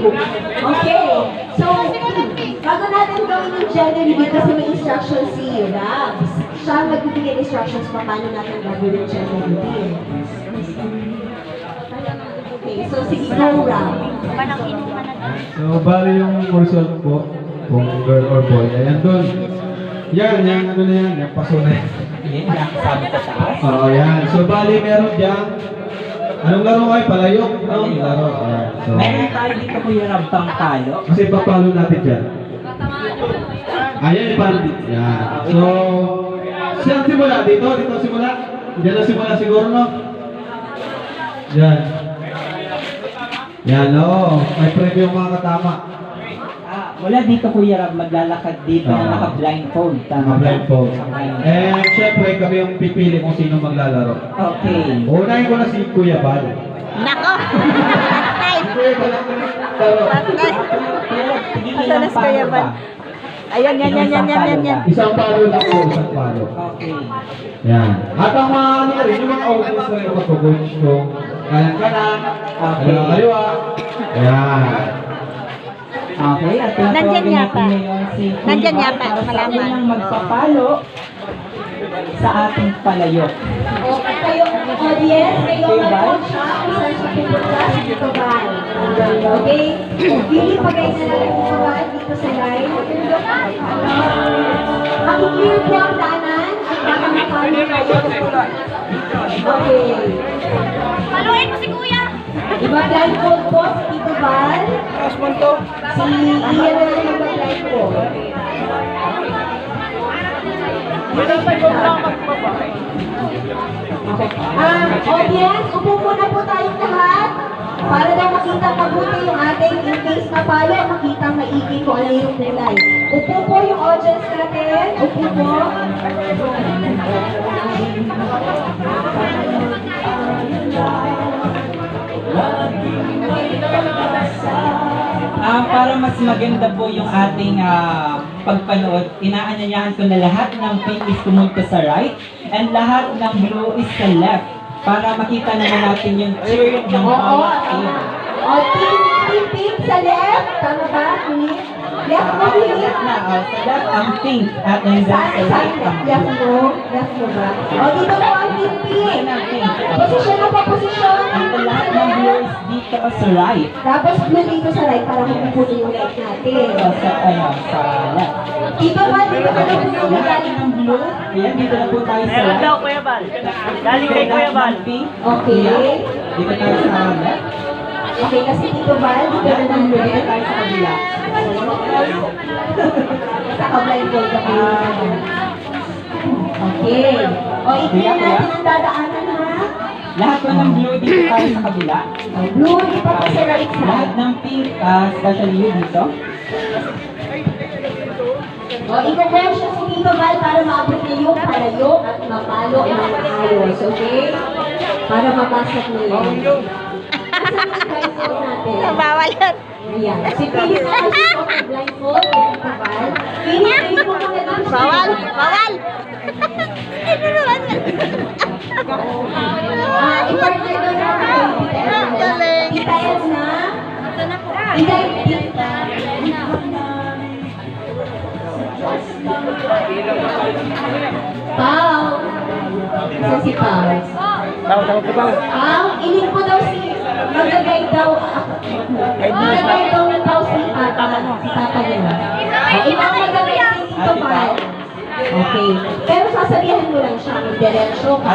you. Okay. So, bago natin gawin yung gender reveal kasi may instructions si Rabs. Siya ang magbibigay ng instructions pa paano natin gagawin yung gender reveal. Okay, so sige, go Rab. Parang inuman na tayo. So, bali yung result po, kung girl or boy, ayan doon. Yan, yan, ano na yan, yung paso na yan. Yan, nakasabi sa taas. Oo, yan. So, bali meron dyan. Anong laro kayo? Palayok? No? Laro. Ayan. So, Meron tayo dito po yung rabtang talo. kasi papalo natin dyan. Ayan, dito. Yan. So, siyang simula dito? Dito simula? Diyan na simula siguro, no? Yan. Yan, oo. May preview mga katama. Wala dito Kuya Rab, maglalakad dito na Ah. naka-blindfold. Tama Mga ba? blindfold. And syempre, kami yung pipili kung sino maglalaro. Okay. Unahin ko na si Kuya Bal. Nako! Patay! Kuya Bal ang laro. Patay! Asa na si Kuya Bal? Ayan, yan, yan, yan, yan, yan, yan. Isang palo lang po, isang palo. Okay. Yan. At ang mga ano rin, yung mga audience na rin mag-coach kung kanan kanan, Okay. kaliwa kaliwa. Yan. Okay, at yung Nandyan yata. ngayon si Kuya Nandyan Bal yata, para sa malaman. unang magpapalo sa ating palayok. O, kayo, audience, kayo mag-coach siya kung saan siya pupunta sa Tito Val. Okay? Pili pa kayo na lang Tito Val dito sa line. Makiklear po ang daanan Um, audience, upo muna po tayong lahat para daw makita mabuti yung ating in case mapalo, makita maigi kung ano yung kulay. Upo po yung audience natin. Upo po. Ah, para mas maganda po yung ating ah, pagpanood, inaanyayahan ko na lahat ng pink is pumunta sa right and lahat ng blue is sa left para makita naman natin yung cheer ng bawat team. tama. O, team, team pink sa left. Tama ba? Philip? Left mo, sa left ang pink at then sa saan right ang left mo? Left mo ba? O, dito po ang pink. Ang pink. Posisyon na po, posisyon. The lahat ng is dito sa right. Tapos blue dito sa right para mapupuno yung light natin. Sa, ano, sa left. Dito ba? Dito ka na Lahat light. ng blue, ayan, dito na po tayo sa Meron daw, right. Kuya Bal. Galing kay Kuya Bal. Okay. dito tayo sa left. Okay, kasi dito ba? Dito na ng Dito red. tayo sa kabila. Sa blindfold ka pa. Okay. O, i-clear natin ang dadaanan ha. Lahat po ng blue dito tayo sa kabila. O, blue, di pa po sa right Lahat side. ng pink, ah, especially you dito. O, i-confirm siya si Tito Val para maabot niya yung palayo at mapalo ng maayos, okay? Para mapasok na yun. Bawal yan. Ayan. Si ang blindfold. Bawal! Bawal! Doon na Ang galing. Ito na po. Pao. Isa si Pao. Tawag, tawag ko ba? Pao, ilin po daw si mag-guide daw. Mag-guide daw ng Pao si Ikaw mag-guide si Tito Pao. Okay. Pero sasabihan mo lang siya kung diretsyo ka.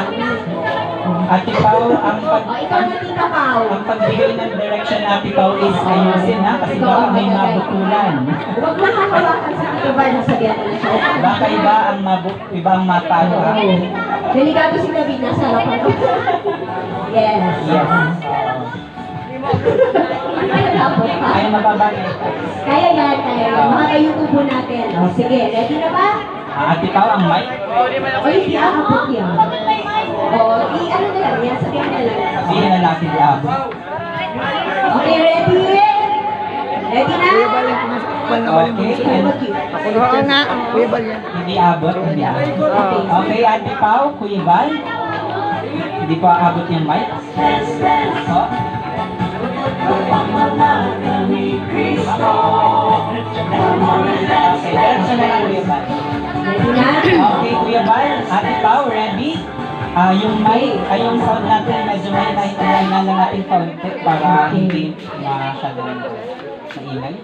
At Pao, ang pag O, ikaw na Tita Pao. ang pagbigay ng direction Ate Pao is ayusin ha, kasi baka may mabutulan. Huwag na hahawakan sa Tito Val, nasabihan mo na siya. Baka iba ang mabu iba ang mapalo ha. Delikado si David, nasa harapan ko. Yes. Yes. Pa. Ay mababali. Kaya yan, kaya yan. Mga ka-YouTube natin. O, sige, ready na ba? Ah, Ate Pao, ang mic. O, hindi aabot yan. O, i ano na lang yan, sabihan na lang. Hindi na natin iabot. Okay, ready? Ready na? Okay, Oo nga. hindi abot, hindi abot. Okay, Ate Pao, Kuya Val. Hindi pa abot yung mic. Oh. Kuya Bal. Ready na? Okay, Kuya ready? Ah, yung mic, ay yung sound natin, medyo may nahintayin na lang natin konti para hindi masyadong maingay.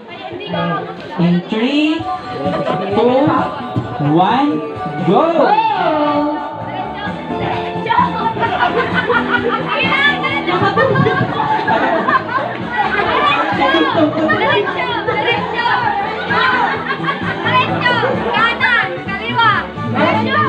In 3, 2, 1, go! Kaliwa pa. Kaliwa! Kaliwa!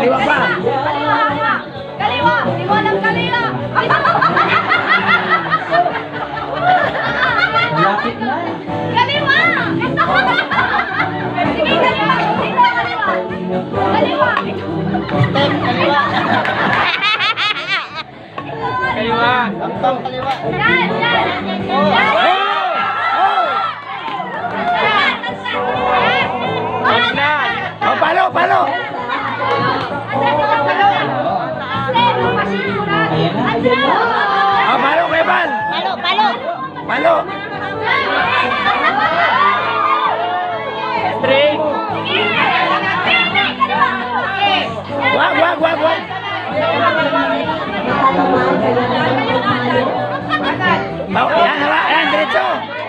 Kaliwa ng kaliwa! Malapit na. Kaliwa! Sige, kaliwa! Sige, kaliwa! Kaliwa! Kaliwa. Tampang kaliwa. Yan! Yan! Yan! Palo, palo. Baw, yan, hawa, yan, diretso.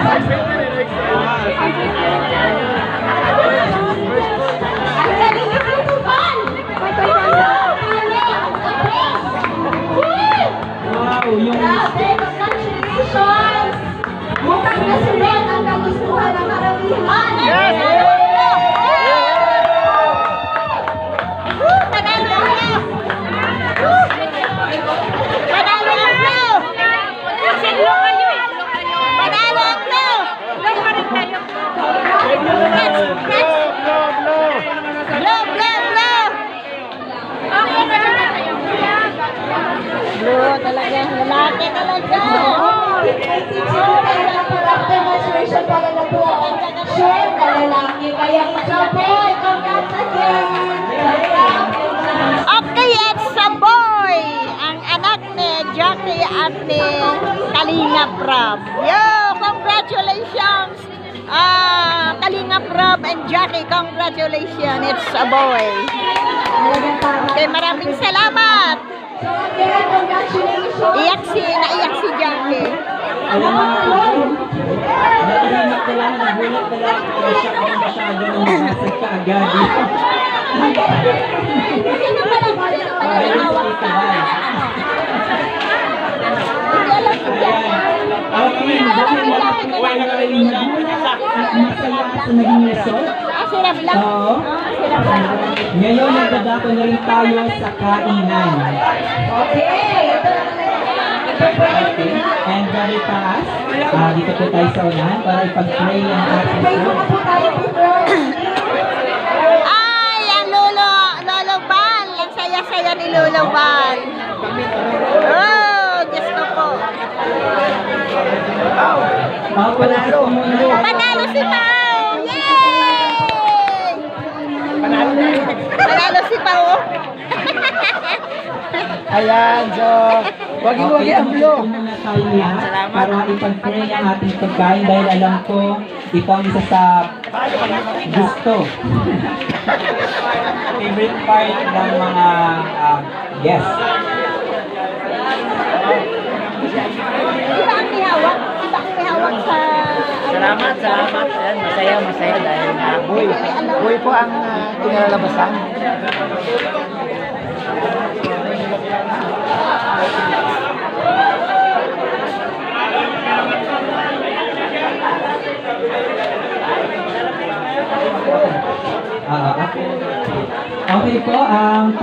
Congratulations! Mukhang nasunod ang kagustuhan ng karamihan! Yes! Jackie, congratulations! It's a boy. Okay, maraming salamat! Iyak si, naiyak si Jackie. alam Para kami magawin mo at buhay na kami magulat at masaya sa naging lesson. Oo. Ngayon, nagdadako na rin tayo sa kainan. Okay. And very fast. Uh, dito po tayo sa unahan para ipag-pray ang ating. Ay, ang lolo, lolo Bal. Ang saya-saya ni Lolo Bal. Oh! Muna. Panalo si Pao! Yay! Panalo si Pao. Ayan, so, wagi-wagi ang tayo lahat para ipag-pray ang ating pagkain dahil alam ko ito ang isa sa gusto. Favorite part ng mga ah, guests. Iba ang nihawak. Iba ang nihawak sa... Salamat, salamat. Ayan, masaya, masaya dahil uh, buhay. Buhay po ang uh, kinalalabasan. Ah, okay. Okay po, ang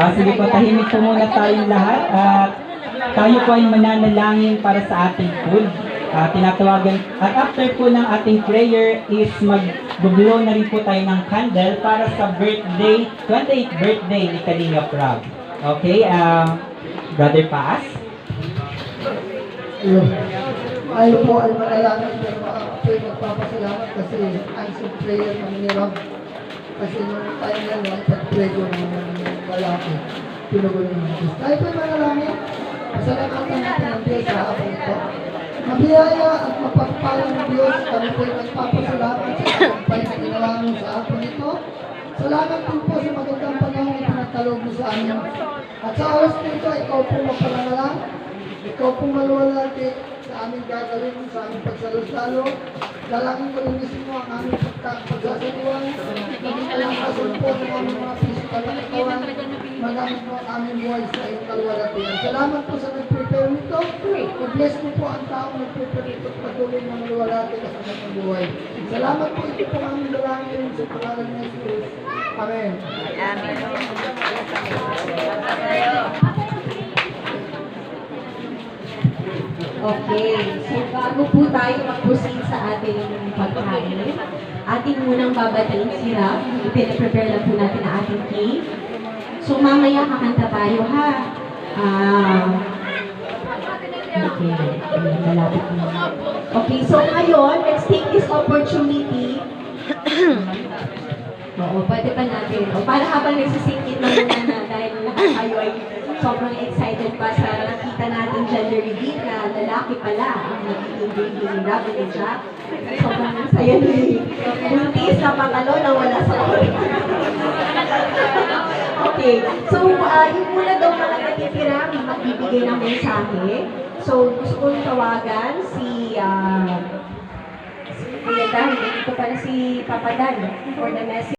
Ah, sige po, tahimik po muna tayong lahat at tayo po ay mananalangin para sa ating food. Ah, tinatawagan at after po ng ating prayer is mag-blow na rin po tayo ng candle para sa birthday, 28th birthday ni Kalinga Prab. Okay, ah, Brother Paas? Tayo po ay manalangin pero ako ay magpapasalamat kasi answer prayer ng ni Rob. Kasi nung time na yun, pag-pray ko ng lalaki, pinugulo ng Diyos. Tayo po ay manalangin. Pasalamatan natin ang Diyos sa hapon ito. Mabiyaya at mapagpalang ng Diyos, kami po ay magpapasalamat sa tagumpay na ginawa mo sa hapon ito. Salamat po po sa magandang panahon na pinatalog mo sa amin. At sa oras na ito, ikaw po mapalangalang ikaw pong maluwalhati sa aming gagawin, sa aming pagsalusalo. Dalangin ko linisin mo ang aming pagka- pagsasaliwan. Maging kalakasan po ng aming mga physical na katawan. Magamit mo ang aming buhay sa iyong kaluwalhatian. Salamat po sa nag-prepare nito. I-bless mo po ang taong nag-prepare nito at patuloy na maluwalhati ka sa kanyang buhay. Salamat po ito po ang aming dalangin sa pangalan ni Jesus. Amen. Okay, so bago po tayo mag-proceed sa ating pagkain, ating munang babatiin sila. Ipinaprepare lang po natin ang ating cake. So mamaya kakanta tayo ha. Ah, okay, malapit na. Okay, so ngayon, let's take this opportunity. Oo, pwede pa natin. O, para habang nagsisingkit na muna na dahil lahat tayo ay sobrang excited pa sa nakita natin gender reveal na lalaki pala ang nagiging baby ni Robin and Jack. Sobrang saya ni Buntis na patalo na wala sa Okay, so uh, yung muna daw mga natitira, magbibigay ng mensahe. So gusto kong tawagan si uh, si Kuya Dan, dito pala si Papa Dan for the message.